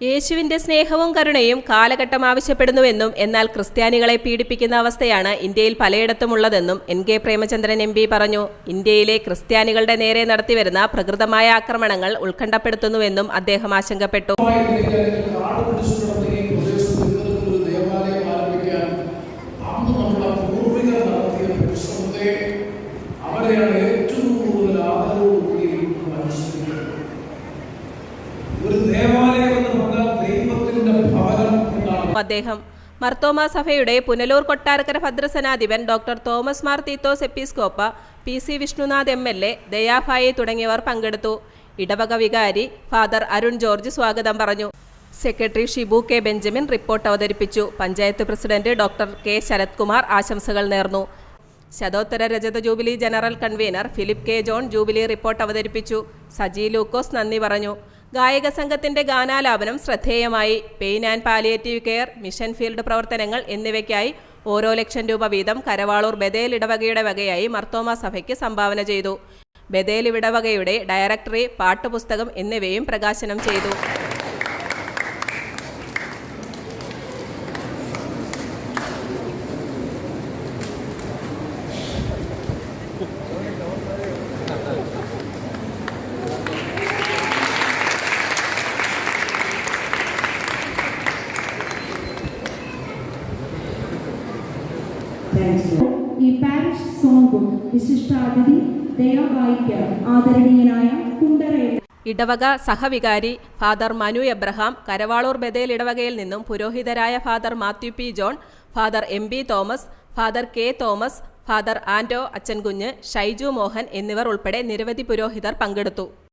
യേശുവിന്റെ സ്നേഹവും കരുണയും കാലഘട്ടം ആവശ്യപ്പെടുന്നുവെന്നും എന്നാൽ ക്രിസ്ത്യാനികളെ പീഡിപ്പിക്കുന്ന അവസ്ഥയാണ് ഇന്ത്യയിൽ പലയിടത്തുമുള്ളതെന്നും N K Premachandran M P പറഞ്ഞു. ഇന്ത്യയിലെ ക്രിസ്ത്യാനികളുടെ നേരെ നടത്തിവരുന്ന പ്രകൃതമായ ആക്രമണങ്ങൾ ഉത്കണ്ഠപ്പെടുത്തുന്നുവെന്നും അദ്ദേഹം ആശങ്കപ്പെട്ടു. കാട് അദ്ദേഹം. മർത്തോമ സഭയുടെ Punalur Kottarakkara ഭദ്രസനാധിപൻ doctor Thomas Mar Theethos Episcopa P. C. Vishnunath M. L. A Dayabai തുടങ്ങിയവർ പങ്കെടുത്തു. ഇടവക വികാരി ഫാദർ അരുൺ ജോർജ് സ്വാഗതം പറഞ്ഞു. Secretary Shibu K. Benjamin report അവതരിപ്പിച്ചു. Panchayat president doctor K. Sarathkumar ആശംസകൾ നേർന്നു. ശതോത്തര രജത jubilee general convener Philip K. John jubilee report അവതരിപ്പിച്ചു. സജി ലൂക്കോസ് നന്ദി പറഞ്ഞു. ഗായക സംഘത്തിന്റെ ഗാനാലാപനം ശ്രദ്ധേയമായി. Pain and palliative care mission field പ്രവർത്തനങ്ങൾ എന്നിവയ്ക്കായി ഓരോ ലക്ഷം രൂപ വീതം കരവാളൂർ ബദേൽ ഇടവകയുടെ വകയായി മർത്തോമ സഭയ്ക്ക് സംഭാവന ചെയ്തു. ബദേൽ ഇടവകയുടെ ഡയറക്ടറി പാട്ടുപുസ്തകം എന്നിവയും പ്രകാശനം ചെയ്തു. ഈ പാരിഷ് സോങ് വിശിഷ്ടാതിഥി ദയാബായിക്ക് ആദരണീയനായ കുണ്ടറയിൽ ഇടവക സഹവികാരി father Manu Abraham Karavalur Bethel ഇടവകയിൽ നിന്നും പുരോഹിതരായ father Mathew P John father M B Thomas father K Thomas father Ando Achankunju Shaiju Mohan എന്നിവർ ഉൾപ്പെടെ നിരവധി പുരോഹിതർ പങ്കെടുത്തു.